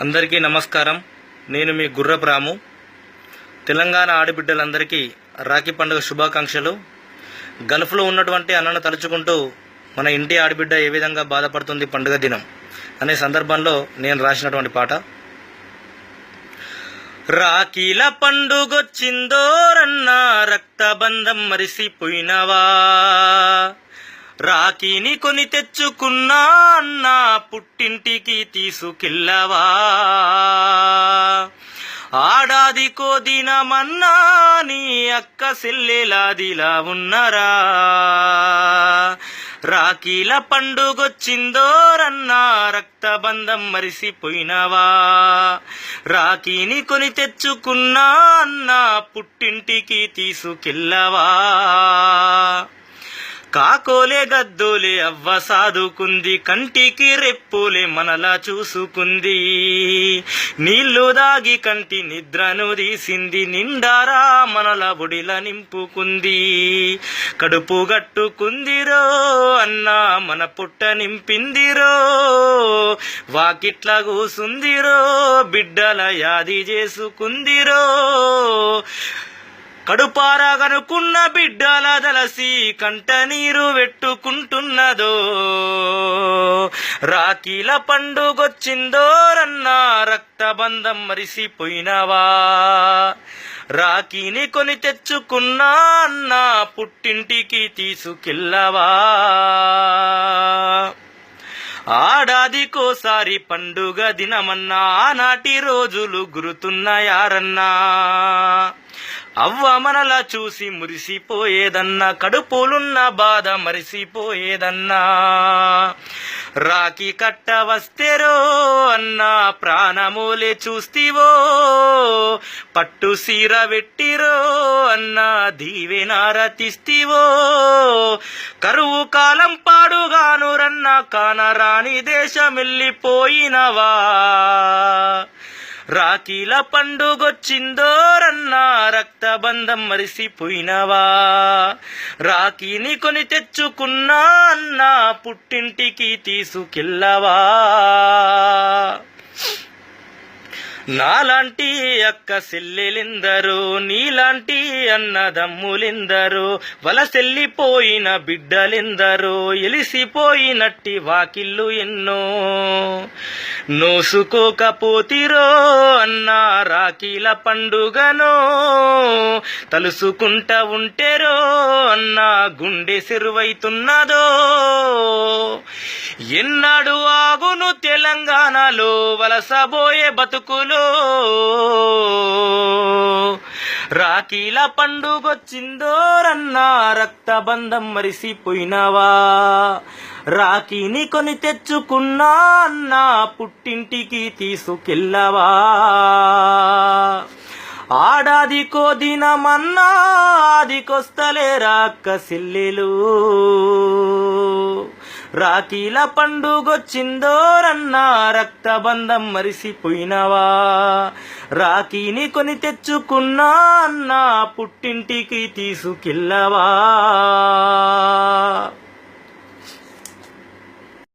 అందరికీ నమస్కారం. నేను మీ గుర్రపు రాము తెలంగాణ ఆడబిడ్డలందరికీ రాఖీ పండుగ శుభాకాంక్షలు. గల్ఫ్లో ఉన్నటువంటి అన్నను తలుచుకుంటూ మన ఇంటి ఆడబిడ్డ ఏ విధంగా బాధపడుతుంది పండుగ దినం అనే సందర్భంలో నేను రాసినటువంటి పాట. రాఖీల పండుగొచ్చిందోరన్నా రక్తబంధం మరిసిపోయినవా? రాఖీని కొని తెచ్చుకున్నా పుట్టింటికి తీసుకెళ్ళవా? ఆడాది కోదినమన్నా నీ అక్క సెల్లెలాదిలా ఉన్నరా? రాఖీల పండుగొచ్చిందో రన్నా రక్తబంధం మరిసిపోయినవా? రాఖీని కొని తెచ్చుకున్నా అన్నా పుట్టింటికి తీసుకెళ్ళవా? కాకోలే గద్దోలే అవ్వ సాదుకుంది కంటికి రెప్పులే మనలా చూసుకుంది. నీళ్ళు దాగి కంటి నిద్రను తీసింది నిండారా మనల బుడిల నింపుకుంది. కడుపు గట్టుకుందిరో అన్నా మన పుట్ట నింపిందిరో వాకిట్ల కూసుందిరో బిడ్డల యాది చేసుకుందిరో. కడుపారాగనుకున్న బిడ్డల దలసి కంట నీరు పెట్టుకుంటున్నదో రాఖీల పండుగొచ్చిందో రన్నా రక్తబంధం మరిసిపోయినవా. రాఖీని కొని తెచ్చుకున్నా అన్నా పుట్టింటికి తీసుకెళ్ళవా. ఆడాదికోసారి పండుగ దినమన్నా ఆనాటి రోజులు గురుతున్నాయారన్నా అవ్వ మనలా చూసి మురిసిపోయేదన్నా కడుపులున్న బాధ మరిసిపోయేదన్నా. రాఖీ కట్ట వస్తేరో అన్నా ప్రాణమూలే చూస్తివో పట్టు సీర పెట్టిరో అన్నా దీవెనారతిస్తివో కరువు కాలం పాడుగాను రన్న కానరాని దేశమెల్లిపోయినవా. రాఖీల పండుగొచ్చిందో నా రక్తబంధం మరిసిపోయినవా? రాఖీని కొని తెచ్చుకున్నా అన్నా పుట్టింటికి తీసుకెళ్ళవా? నాలాంటి అక్క సెల్లెలిందరు నీలాంటి అన్నదమ్ములిందరు వలసెల్లిపోయిన బిడ్డలిందరు ఎలిసిపోయినట్టి వాకిళ్ళు ఎన్నో. నోసుకోకపోతిరో అన్న రాఖీల పండుగనో తలుసుకుంట ఉంటేరో అన్న గుండె సిరువైతున్నదో. ఎన్నాడు ఆగును తెలంగాణలో వలసబోయే బతుకులు రాఖీల పండుగొచ్చిందో రన్నా రక్తబంధం మరిసిపోయినవా? రాఖీని కొని తెచ్చుకున్నా అన్నా పుట్టింటికి తీసుకెళ్ళవా? ఆడాది దినమన్నా ఆదికొస్తలే రాక్క సిల్లెలు? రాఖీల పండుగొచ్చిందో రన్నా రక్తబంధం మరిసిపోయినవా? రాఖీని కొని తెచ్చుకున్నా అన్నా పుట్టింటికి తీసుకెళ్ళవా?